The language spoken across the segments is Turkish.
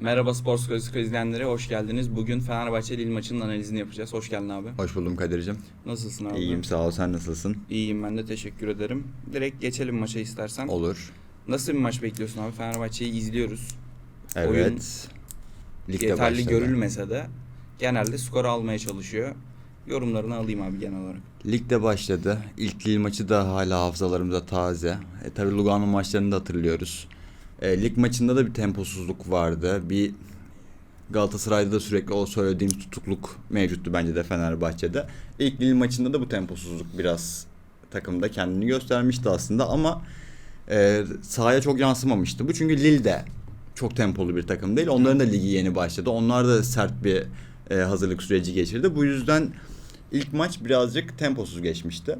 Merhaba Spor Psikolojisi izleyenleri hoş geldiniz. Bugün Fenerbahçe Lille maçının analizini yapacağız. Hoş geldin abi. Hoş buldum Kadir'cim. Nasılsın abi? İyiyim sağ ol sen nasılsın? İyiyim ben de teşekkür ederim. Direkt geçelim maça istersen. Olur. Nasıl bir maç bekliyorsun abi? Fenerbahçe'yi izliyoruz. Evet. Oyun Ligde Yeterli başladı. görülmese de genelde skor almaya çalışıyor. Yorumlarını alayım abi genel olarak. Ligde başladı. İlk Lille maçı da hala hafızalarımızda taze. E, tabii Lugano maçlarını da hatırlıyoruz. E, lig maçında da bir temposuzluk vardı. Bir Galatasaray'da da sürekli o söylediğim tutukluk mevcuttu bence de Fenerbahçe'de. İlk Lille maçında da bu temposuzluk biraz takımda kendini göstermişti aslında ama e, sahaya çok yansımamıştı. Bu çünkü Lille de çok tempolu bir takım değil. Onların da ligi yeni başladı. Onlar da sert bir e, hazırlık süreci geçirdi. Bu yüzden ilk maç birazcık temposuz geçmişti.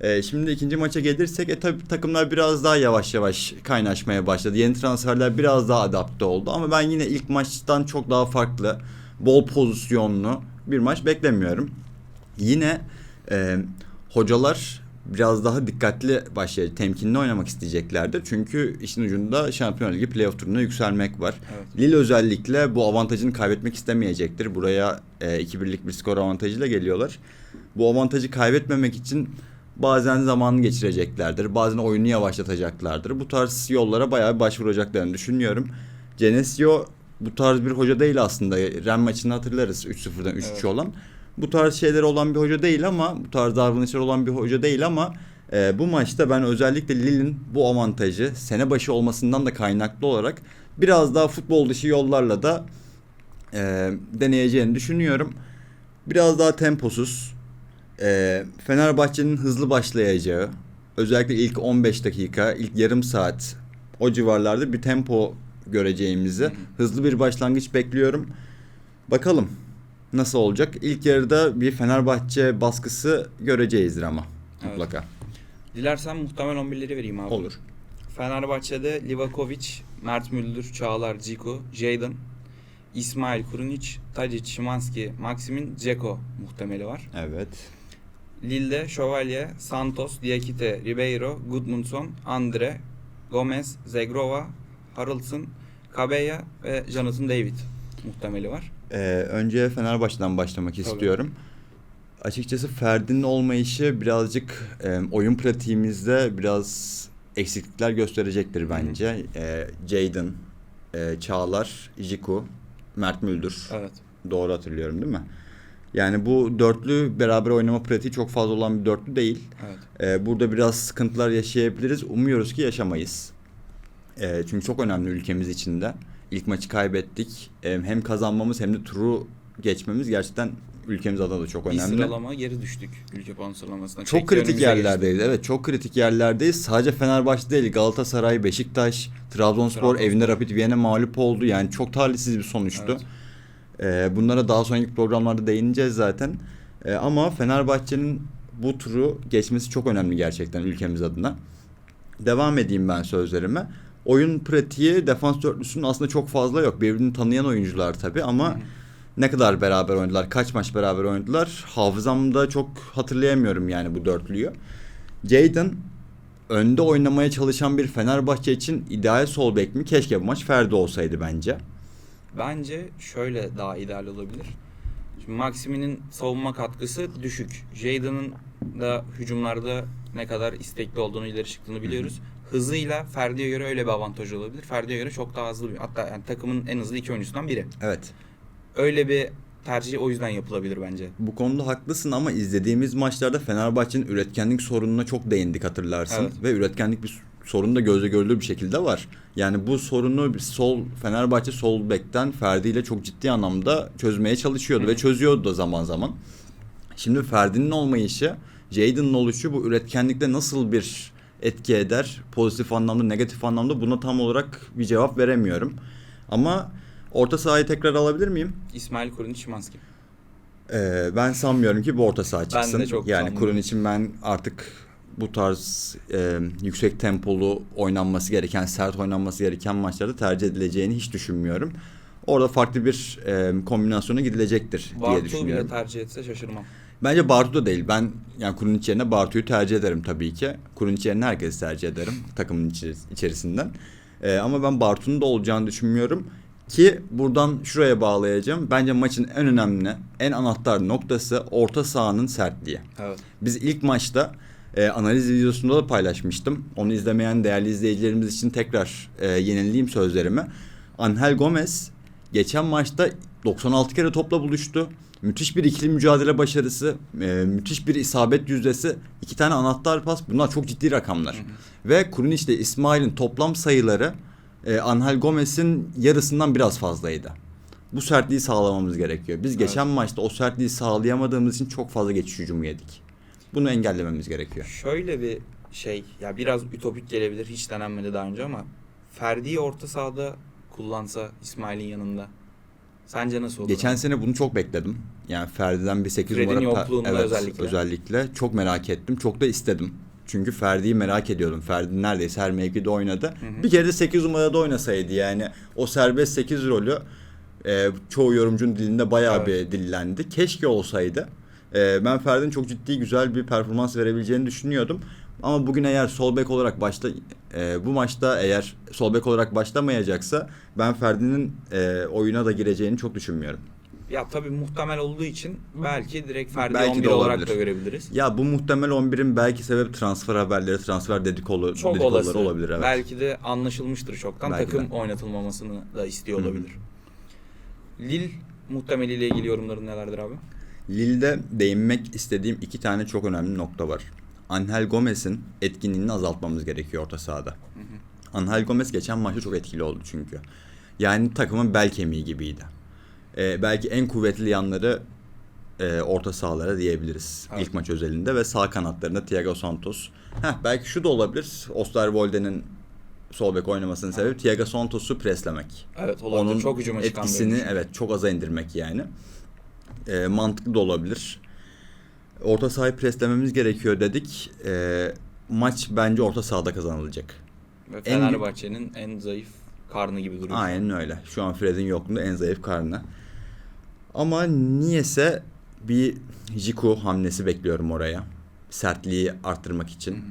E, şimdi ikinci maça gelirsek e, tabii takımlar biraz daha yavaş yavaş kaynaşmaya başladı. Yeni transferler biraz daha adapte oldu ama ben yine ilk maçtan çok daha farklı, bol pozisyonlu bir maç beklemiyorum. Yine e, hocalar biraz daha dikkatli başlayacak, temkinli oynamak isteyeceklerdir. Çünkü işin ucunda Şampiyonlar Ligi playoff turuna yükselmek var. Evet. Lille özellikle bu avantajını kaybetmek istemeyecektir. Buraya e, 2-1'lik bir skor avantajıyla geliyorlar. Bu avantajı kaybetmemek için bazen zamanı geçireceklerdir. Bazen oyunu yavaşlatacaklardır. Bu tarz yollara bayağı bir başvuracaklarını düşünüyorum. Genesio bu tarz bir hoca değil aslında. Ren maçını hatırlarız 3-0'dan 3-3 Evet. olan. Bu tarz şeyler olan bir hoca değil ama bu tarz davranışlar olan bir hoca değil ama e, bu maçta ben özellikle Lille'in bu avantajı sene başı olmasından da kaynaklı olarak biraz daha futbol dışı yollarla da e, deneyeceğini düşünüyorum. Biraz daha temposuz. E, Fenerbahçe'nin hızlı başlayacağı, özellikle ilk 15 dakika, ilk yarım saat o civarlarda bir tempo göreceğimizi, Hı hı. hızlı bir başlangıç bekliyorum. Bakalım nasıl olacak? İlk yarıda bir Fenerbahçe baskısı göreceğizdir ama Evet. mutlaka. Dilersen muhtemel 11'leri vereyim abi. Olur. Fenerbahçe'de Livakovic, Mert Müldür, Çağlar, Ciku, Jadon, İsmail Kurunic, Tadic, Şimanski, Maximin, Ceko muhtemeli var. Evet. Lille'de Şövalye, Santos, Diakite, Ribeiro, Gudmundsson, Andre, Gomez, Zegrova, Haraldson, Kabeya ve Jonathan David muhtemeli var. Ee, önce Fenerbahçe'den başlamak Tabii. istiyorum. Açıkçası Ferdi'nin olmayışı birazcık e, oyun pratiğimizde biraz eksiklikler gösterecektir bence. E, Jadon, e, Çağlar, Jiku, Mert Müldür. Evet. Doğru hatırlıyorum değil mi? Yani bu dörtlü beraber oynama pratiği çok fazla olan bir dörtlü değil. Evet. Ee, burada biraz sıkıntılar yaşayabiliriz. Umuyoruz ki yaşamayız. Ee, çünkü çok önemli ülkemiz için de. İlk maçı kaybettik. Ee, hem kazanmamız hem de turu geçmemiz gerçekten ülkemiz adına da çok Bir önemli. sıralama geri düştük ülke puan sıralamasına. Çok Çekti, kritik yerlerdeyiz. Evet çok kritik yerlerdeyiz. Sadece Fenerbahçe değil Galatasaray, Beşiktaş, Trabzonspor Trabzonspor. evinde Rapid Viyana mağlup oldu. Yani çok talihsiz bir sonuçtu. Evet. Ee, bunlara daha sonraki programlarda değineceğiz zaten. Ee, ama Fenerbahçe'nin bu turu geçmesi çok önemli gerçekten ülkemiz adına. Devam edeyim ben sözlerime. Oyun pratiği defans dörtlüsünün aslında çok fazla yok. Birbirini tanıyan oyuncular tabii ama ne kadar beraber oynadılar, kaç maç beraber oynadılar hafızamda çok hatırlayamıyorum yani bu dörtlüyü. Jadon önde oynamaya çalışan bir Fenerbahçe için ideal sol bek mi? Keşke bu maç Ferdi olsaydı bence. Bence şöyle daha ideal olabilir. Şimdi Maximin'in savunma katkısı düşük. Jadon'ın da hücumlarda ne kadar istekli olduğunu ileri çıktığını biliyoruz. Hızıyla Ferdi'ye göre öyle bir avantaj olabilir. Ferdi'ye göre çok daha hızlı bir hatta yani takımın en hızlı iki oyuncusundan biri. Evet. Öyle bir tercih o yüzden yapılabilir bence. Bu konuda haklısın ama izlediğimiz maçlarda Fenerbahçe'nin üretkenlik sorununa çok değindik hatırlarsın. Evet. Ve üretkenlik bir sorun da gözle görülür bir şekilde var. Yani bu sorunu sol Fenerbahçe sol bekten Ferdi ile çok ciddi anlamda çözmeye çalışıyordu ve çözüyordu da zaman zaman. Şimdi Ferdi'nin olmayışı, Jadon'ın oluşu bu üretkenlikte nasıl bir etki eder? Pozitif anlamda, negatif anlamda buna tam olarak bir cevap veremiyorum. Ama orta sahayı tekrar alabilir miyim? İsmail Kurunic, Şimanski. Ee, ben sanmıyorum ki bu orta saha çıksın. de çok yani. Kurun için ben artık bu tarz e, yüksek tempolu oynanması gereken, sert oynanması gereken maçlarda tercih edileceğini hiç düşünmüyorum. Orada farklı bir e, kombinasyona gidilecektir diye Bartu bile düşünüyorum. tercih etse şaşırmam. Bence Bartu da değil. Ben yani Kurunic yerine Bartu'yu tercih ederim tabii ki. Kurunic yerine herkesi tercih ederim takımın içeris- içerisinden. Ee, ama ben Bartu'nun da olacağını düşünmüyorum. Ki buradan şuraya bağlayacağım. Bence maçın en önemli, en anahtar noktası orta sahanın sertliği. Evet. Biz ilk maçta e, analiz videosunda da paylaşmıştım. Onu izlemeyen değerli izleyicilerimiz için tekrar e, yenileyim sözlerimi. Angel Gomez geçen maçta 96 kere topla buluştu. Müthiş bir ikili mücadele başarısı, e, müthiş bir isabet yüzdesi, iki tane anahtar pas. Bunlar çok ciddi rakamlar. Ve Kurunic ile İsmail'in toplam sayıları e, Angel Gomez'in yarısından biraz fazlaydı. Bu sertliği sağlamamız gerekiyor. Biz geçen maçta o sertliği sağlayamadığımız için çok fazla geçiş hücumu yedik. Bunu engellememiz gerekiyor. Şöyle bir şey ya biraz ütopik gelebilir hiç denenmedi daha önce ama Ferdi'yi orta sahada kullansa İsmail'in yanında sence nasıl olur? Geçen sene bunu çok bekledim. Yani Ferdi'den bir 8 Fred'in numara... yokluğunda evet, özellikle. özellikle. Çok merak ettim. Çok da istedim. Çünkü Ferdi'yi merak ediyordum. Ferdi neredeyse her mevkide oynadı. hı. Bir kere de 8 numarada oynasaydı yani o serbest 8 rolü e, çoğu yorumcunun dilinde bayağı Evet. bir dillendi. Keşke olsaydı. E, ben Ferdi'nin çok ciddi güzel bir performans verebileceğini düşünüyordum. Ama bugün eğer sol bek olarak başta e, bu maçta eğer sol bek olarak başlamayacaksa ben Ferdi'nin e, oyuna da gireceğini çok düşünmüyorum. Ya tabii muhtemel olduğu için belki direkt Ferdi Belki 11 de olarak da görebiliriz. Ya bu muhtemel 11'in belki sebep transfer haberleri, transfer dedikodu, Çok dedikoduları olası. olabilir. Evet. Belki de anlaşılmıştır çoktan. Belki Takım de. oynatılmamasını da istiyor olabilir. Lille muhtemeliyle ilgili yorumların nelerdir abi? Lille'de değinmek istediğim iki tane çok önemli nokta var. Angel Gomez'in etkinliğini azaltmamız gerekiyor orta sahada. Angel Gomez geçen maçta çok etkili oldu çünkü. Yani takımın bel kemiği gibiydi. Ee, belki en kuvvetli yanları e, orta sahalara diyebiliriz Evet. ilk maç özelinde ve sağ kanatlarında Thiago Santos. Heh, belki şu da olabilir. Osterwolde'nin sol bek oynamasının sebebi Thiago Santos'u preslemek. Evet olabilir. Onun Çok hücuma etkisini evet çok aza indirmek yani. Ee, mantıklı da olabilir. Orta sahayı preslememiz gerekiyor dedik. Ee, maç bence orta sahada kazanılacak. Ve en- Fenerbahçe'nin en zayıf karnı gibi duruyor. Aynen öyle. Şu an Fred'in yokluğunda en zayıf karnı. Ama niyese bir Jiku hamlesi bekliyorum oraya. Sertliği arttırmak için.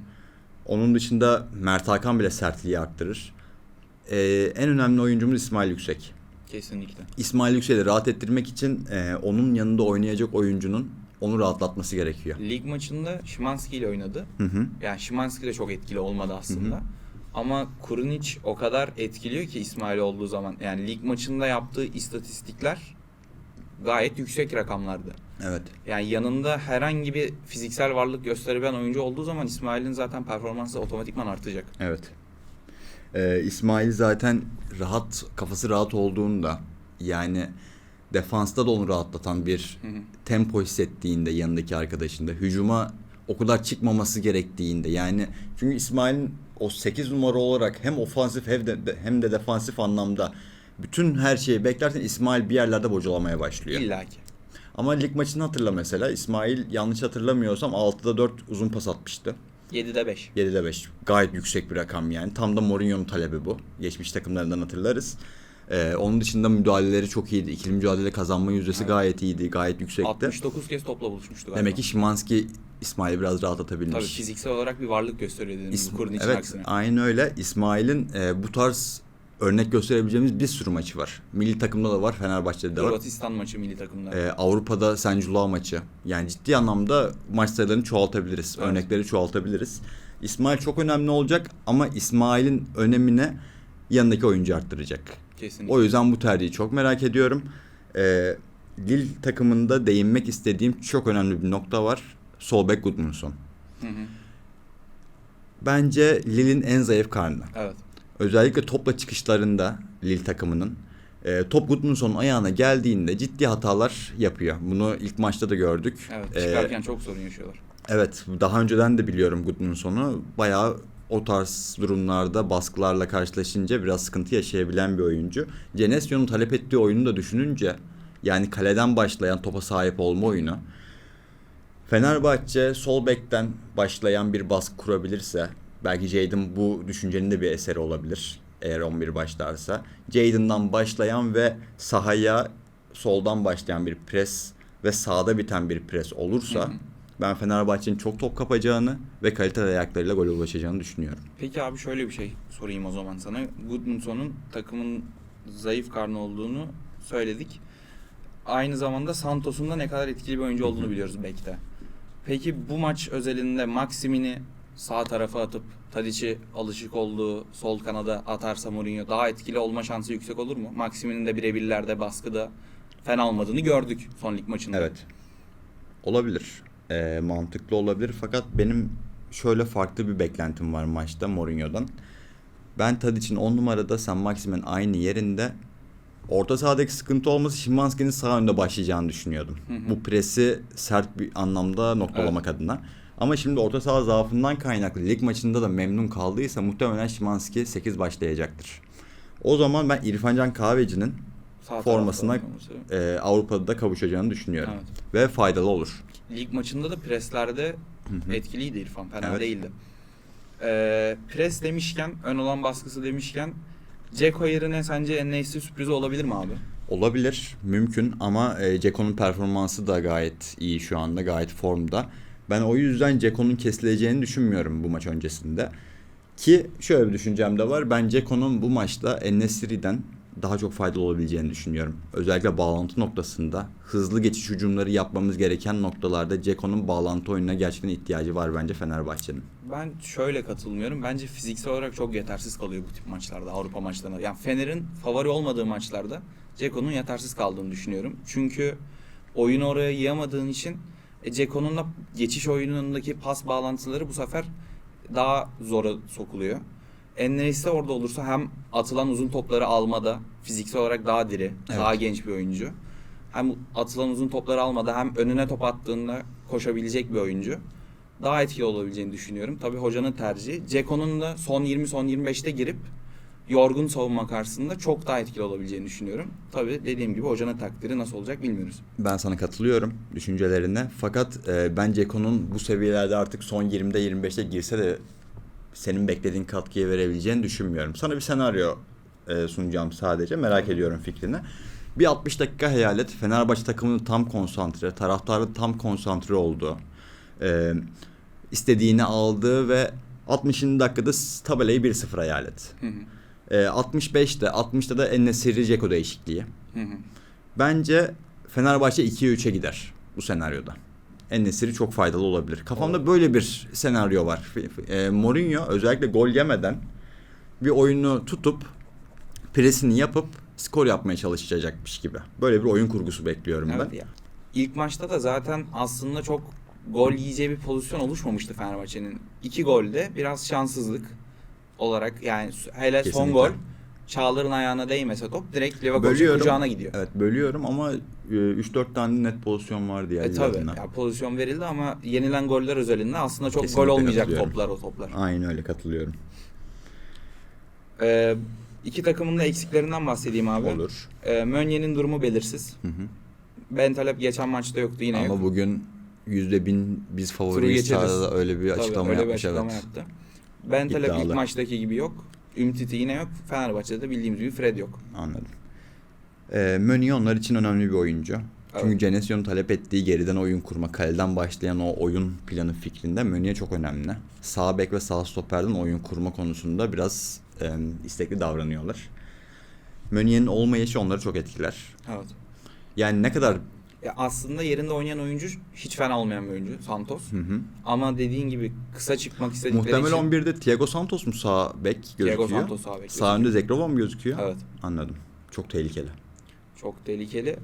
Onun dışında Mert Hakan bile sertliği arttırır. Ee, en önemli oyuncumuz İsmail Yüksek. Kesinlikle. İsmail Yüksel'i rahat ettirmek için e, onun yanında oynayacak oyuncunun onu rahatlatması gerekiyor. Lig maçında Şimanski ile oynadı. Hı hı. Yani Şimanski de çok etkili olmadı aslında. Hı hı. Ama Kurunic o kadar etkiliyor ki İsmail olduğu zaman. Yani lig maçında yaptığı istatistikler gayet yüksek rakamlardı. Evet. Yani yanında herhangi bir fiziksel varlık gösterebilen oyuncu olduğu zaman İsmail'in zaten performansı otomatikman artacak. Evet. Ee, İsmail zaten rahat, kafası rahat olduğunda yani defansta da onu rahatlatan bir Hı hı. tempo hissettiğinde yanındaki arkadaşında hücuma o kadar çıkmaması gerektiğinde yani çünkü İsmail'in o 8 numara olarak hem ofansif hem de, hem de defansif anlamda bütün her şeyi beklersen İsmail bir yerlerde bocalamaya başlıyor. İlla ki. Ama lig maçını hatırla mesela. İsmail yanlış hatırlamıyorsam 6'da 4 uzun pas atmıştı. 7'de 5. 7'de 5. Gayet yüksek bir rakam yani. Tam da Mourinho'nun talebi bu. Geçmiş takımlarından hatırlarız. Ee, onun dışında müdahaleleri çok iyiydi. İkili mücadele kazanma yüzdesi Evet. gayet iyiydi. Gayet yüksekti. 69 kez topla buluşmuştu galiba. Demek ki Şimanski İsmail'i biraz rahatlatabilmiş. Tabii fiziksel olarak bir varlık gösteriyor dediğimiz İsm- Kurnic'in evet, aksine. aynen öyle. İsmail'in e, bu tarz örnek gösterebileceğimiz bir sürü maçı var. Milli takımda da var, Fenerbahçe'de de var. Hırvatistan maçı milli takımda. Ee, Avrupa'da Sencula maçı. Yani ciddi anlamda maç sayılarını çoğaltabiliriz. Evet. Örnekleri çoğaltabiliriz. İsmail çok önemli olacak ama İsmail'in önemine yanındaki oyuncu arttıracak. Kesinlikle. O yüzden bu tercihi çok merak ediyorum. Ee, Lille takımında değinmek istediğim çok önemli bir nokta var. Sol bek Gudmundsson. Hı hı. Bence Lille'in en zayıf karnı. Evet. Özellikle topla çıkışlarında Lille takımının e, top Gudmundsson'un ayağına geldiğinde ciddi hatalar yapıyor. Bunu ilk maçta da gördük. Evet. Ee, Çıkarken çok sorun yaşıyorlar. evet, daha önceden de biliyorum Gudmundsson'u. Bayağı o tarz durumlarda baskılarla karşılaşınca biraz sıkıntı yaşayabilen bir oyuncu. Genesio'nun talep ettiği oyunu da düşününce yani kaleden başlayan topa sahip olma oyunu. Fenerbahçe sol bekten başlayan bir baskı kurabilirse belki Jadon bu düşüncenin de bir eseri olabilir eğer 11 başlarsa. Jadon'dan başlayan ve sahaya soldan başlayan bir pres ve sağda biten bir pres olursa Hı hı. ben Fenerbahçe'nin çok top kapacağını ve kaliteli ayaklarıyla gol ulaşacağını düşünüyorum. Peki abi şöyle bir şey sorayım o zaman sana. Gudmundsson'un takımın zayıf karnı olduğunu söyledik. Aynı zamanda Santos'un da ne kadar etkili bir oyuncu olduğunu biliyoruz Bek'te. Peki bu maç özelinde Maximini sağ tarafa atıp Tadic'i alışık olduğu sol kanada atarsa Mourinho daha etkili olma şansı yüksek olur mu? Maximin'in de birebirlerde baskıda fena olmadığını gördük son lig maçında. Evet. Olabilir. Ee, mantıklı olabilir. Fakat benim şöyle farklı bir beklentim var maçta Mourinho'dan. Ben Tadic'in 10 numarada San Maximen aynı yerinde orta sahadaki sıkıntı olması Şimanski'nin sağ önde başlayacağını düşünüyordum. Hı hı. Bu presi sert bir anlamda noktalamak adına. Ama şimdi orta saha zaafından kaynaklı lig maçında da memnun kaldıysa muhtemelen Şimanski 8 başlayacaktır. O zaman ben İrfancan Kahveci'nin Sağ formasına tarafta e, Avrupa'da da kavuşacağını düşünüyorum. Evet. Ve faydalı olur. Lig maçında da preslerde hı. etkiliydi İrfan. Fena Evet. değildi. Ee, pres demişken, ön olan baskısı demişken Ceko yerine sence Enes'i sürprizi olabilir mi abi? Olabilir, mümkün ama e, Ceko'nun performansı da gayet iyi şu anda, gayet formda. Ben o yüzden Ceko'nun kesileceğini düşünmüyorum bu maç öncesinde. Ki şöyle bir düşüncem de var. Ben Ceko'nun bu maçta Enesiri'den daha çok faydalı olabileceğini düşünüyorum. Özellikle bağlantı noktasında hızlı geçiş hücumları yapmamız gereken noktalarda Ceko'nun bağlantı oyununa gerçekten ihtiyacı var bence Fenerbahçe'nin. Ben şöyle katılmıyorum. Bence fiziksel olarak çok yetersiz kalıyor bu tip maçlarda, Avrupa maçlarında. Yani Fener'in favori olmadığı maçlarda Ceko'nun yetersiz kaldığını düşünüyorum. Çünkü oyunu oraya yığamadığın için e, Ceko'nun da geçiş oyunundaki pas bağlantıları bu sefer daha zora sokuluyor. Enneisi orada olursa hem atılan uzun topları almada fiziksel olarak daha diri, Evet. daha genç bir oyuncu. Hem atılan uzun topları almada hem önüne top attığında koşabilecek bir oyuncu daha etkili olabileceğini düşünüyorum. Tabii hocanın tercihi. Ceko'nun da son 20 son 25'te girip yorgun savunma karşısında çok daha etkili olabileceğini düşünüyorum. Tabii dediğim gibi hocanın takdiri nasıl olacak bilmiyoruz. Ben sana katılıyorum düşüncelerine. Fakat e, ben Ceko'nun bu seviyelerde artık son 20'de 25'te girse de senin beklediğin katkıyı verebileceğini düşünmüyorum. Sana bir senaryo e, sunacağım sadece. Merak ediyorum fikrini. Bir 60 dakika hayal et. Fenerbahçe takımının tam konsantre, taraftarın tam konsantre olduğu, e, istediğini aldığı ve 60. dakikada tabelayı 1-0 hayal et. Hı hı. E, 65'te, 60'ta da Enesiri Ceko değişikliği. Hı hı. Bence Fenerbahçe 2'ye 3'e gider bu senaryoda. Enesiri çok faydalı olabilir. Kafamda böyle bir senaryo var. E, Mourinho özellikle gol yemeden bir oyunu tutup presini yapıp skor yapmaya çalışacakmış gibi. Böyle bir oyun kurgusu bekliyorum Evet ben. ya. İlk maçta da zaten aslında çok gol yiyeceği bir pozisyon oluşmamıştı Fenerbahçe'nin. İki golde biraz şanssızlık olarak yani hele son Kesinlikle. gol Çağlar'ın ayağına değmese top direkt Levakovic'in Bölüyorum. kucağına gidiyor. Evet bölüyorum ama e, 3-4 tane net pozisyon vardı ya. E tabi ya pozisyon verildi ama yenilen goller özelinde aslında çok Kesinlikle gol olmayacak toplar o toplar. Aynen öyle katılıyorum. Ee, iki takımın da eksiklerinden bahsedeyim abi. Olur. Ee, Mönye'nin durumu belirsiz. Hı hı. Bentaleb geçen maçta yoktu yine Ama yok. bugün yüzde bin biz favoriyiz öyle bir Tabii, açıklama öyle bir yapmış açıklama evet. yaptı. Bentaleb ilk İddialı. maçtaki gibi yok. Ümtiti yine yok. Fenerbahçe'de de bildiğimiz gibi Fred yok. Anladım. Ee, Möni onlar için önemli bir oyuncu. Çünkü Evet. Genesio'nun talep ettiği geriden oyun kurma, kaleden başlayan o oyun planı fikrinde Möni'ye çok önemli. Sağ bek ve sağ stoperden oyun kurma konusunda biraz e, istekli davranıyorlar. Möni'nin olmayışı onları çok etkiler. Evet. Yani ne kadar Ya aslında yerinde oynayan oyuncu hiç fena olmayan bir oyuncu Santos. hı hı. Ama dediğin gibi kısa çıkmak istedikleri Muhtemel için 11'de Thiago Santos mu sağ bek gözüküyor? Thiago Santos sağ bek Sağ önde Zekrova mı gözüküyor? Evet. Anladım. Çok tehlikeli. Çok tehlikeli.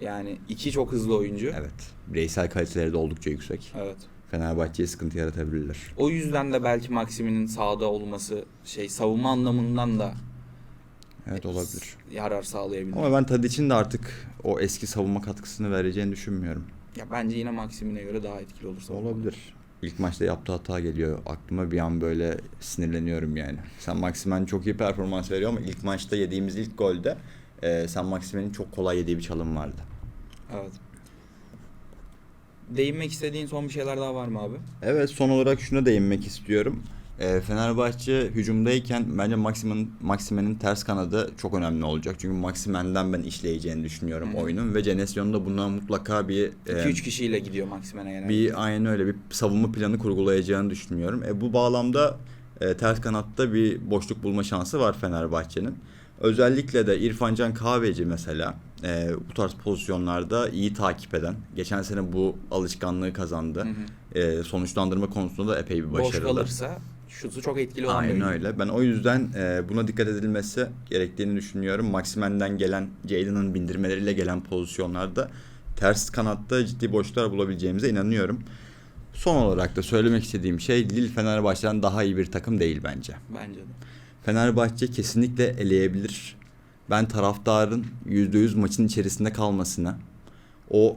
Yani iki çok hızlı oyuncu. Evet. Bireysel kaliteleri de oldukça yüksek. Evet. Fenerbahçe'ye sıkıntı yaratabilirler. O yüzden de belki Maximin'in sahada olması şey savunma anlamından da Evet olabilir. yarar sağlayabilir. Ama ben Tadic'in de artık o eski savunma katkısını vereceğini düşünmüyorum. Ya bence yine Maximin'e göre daha etkili olur savunma. Olabilir. İlk maçta yaptığı hata geliyor. Aklıma bir an böyle sinirleniyorum yani. Sen Maximen çok iyi performans veriyor ama ilk maçta yediğimiz ilk golde e, Sen Maximen'in çok kolay yediği bir çalım vardı. Evet. Değinmek istediğin son bir şeyler daha var mı abi? Evet son olarak şuna değinmek istiyorum. E, Fenerbahçe hücumdayken bence Maximen, Maximen'in ters kanadı çok önemli olacak. Çünkü Maximen'den ben işleyeceğini düşünüyorum hı. oyunun ve Genesio da buna mutlaka bir 2-3 e, kişiyle gidiyor Maximen'e genelde. bir aynen öyle bir savunma planı kurgulayacağını düşünüyorum. E, bu bağlamda e, ters kanatta bir boşluk bulma şansı var Fenerbahçe'nin. Özellikle de İrfancan Kahveci mesela e, bu tarz pozisyonlarda iyi takip eden. Geçen sene bu alışkanlığı kazandı. Hı hı. E, sonuçlandırma konusunda da epey bir Boş başarılı. kalırsa şutu çok etkili olan Aynen öyle. Ben o yüzden e, buna dikkat edilmesi gerektiğini düşünüyorum. Maximen'den gelen, Jaden'ın bindirmeleriyle gelen pozisyonlarda ters kanatta ciddi boşluklar bulabileceğimize inanıyorum. Son olarak da söylemek istediğim şey Lille Fenerbahçe'den daha iyi bir takım değil bence. Bence de. Fenerbahçe kesinlikle eleyebilir. Ben taraftarın %100 maçın içerisinde kalmasını, o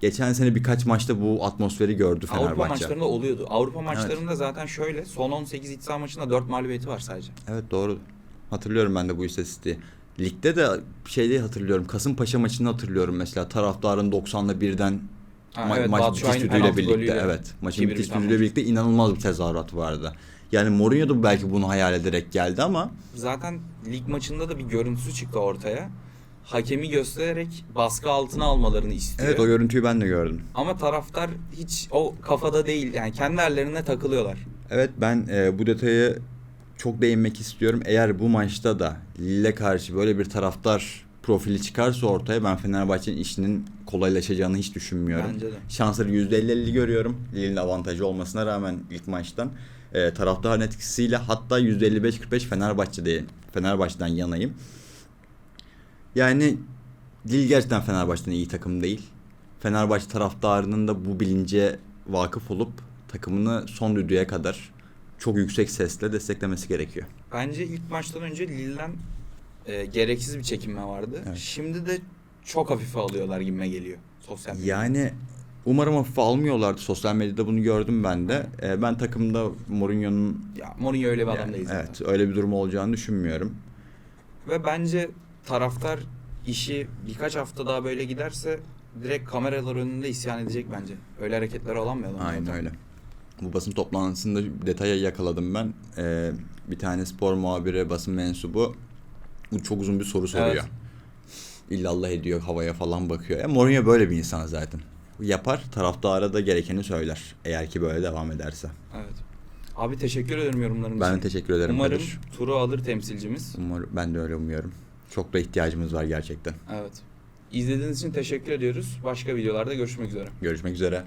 geçen sene birkaç maçta bu atmosferi gördü Fenerbahçe. Avrupa maçlarında oluyordu. Avrupa maçlarında zaten şöyle son 18 iç saha maçında 4 mağlubiyeti var sadece. Evet doğru. Hatırlıyorum ben de bu istatistiği. Ligde de şeyde hatırlıyorum. Kasımpaşa maçını hatırlıyorum mesela. Taraftarın 90'da birden Ha, ma- evet, maç bitiş düdüğüyle birlikte. golüyle Evet. Maçın 2-1 bitiş düdüğüyle birlikte inanılmaz bir tezahürat vardı. Yani Mourinho da belki bunu hayal ederek geldi ama Zaten lig maçında da bir görüntüsü çıktı ortaya. Hakemi göstererek baskı altına almalarını istiyor. evet o görüntüyü ben de gördüm. Ama taraftar hiç o kafada değil. Yani kendi ellerine takılıyorlar. Evet ben e, bu detayı çok değinmek istiyorum. Eğer bu maçta da Lille karşı böyle bir taraftar profili çıkarsa ortaya ben Fenerbahçe'nin işinin kolaylaşacağını hiç düşünmüyorum. Bence de. Şansları %50-50 görüyorum. Lille'in avantajı olmasına rağmen ilk maçtan. E, taraftarın etkisiyle hatta %55-45 Fenerbahçe'de Fenerbahçe'den yanayım. Yani Lille gerçekten Fenerbahçe'den iyi takım değil. Fenerbahçe taraftarının da bu bilince vakıf olup takımını son düdüğe kadar çok yüksek sesle desteklemesi gerekiyor. Bence ilk maçtan önce Lille'den e, gereksiz bir çekinme vardı. Evet. Şimdi de çok hafife alıyorlar gibime geliyor sosyal medyada. Yani umarım hafife almıyorlardı. Sosyal medyada bunu gördüm ben de. E, ben takımda Mourinho'nun Ya Mourinho öyle bir adam yani, değil zaten. evet öyle bir durum olacağını düşünmüyorum. Ve bence taraftar işi birkaç hafta daha böyle giderse direkt kameralar önünde isyan edecek bence. Öyle bir adam. Aynen zaten. öyle. Bu basın toplantısında detaya yakaladım ben. Ee, bir tane spor muhabiri, basın mensubu bu çok uzun bir soru soruyor. Evet. İllallah ediyor, havaya falan bakıyor. E, Mourinho böyle bir insan zaten. Yapar, taraftara da gerekeni söyler. Eğer ki böyle devam ederse. Evet. Abi teşekkür ederim yorumların Ben için. de teşekkür ederim. Umarım Kadir. turu alır temsilcimiz. Umarım, ben de öyle umuyorum. Çok da ihtiyacımız var gerçekten. Evet. İzlediğiniz için teşekkür ediyoruz. Başka videolarda görüşmek üzere. Görüşmek üzere.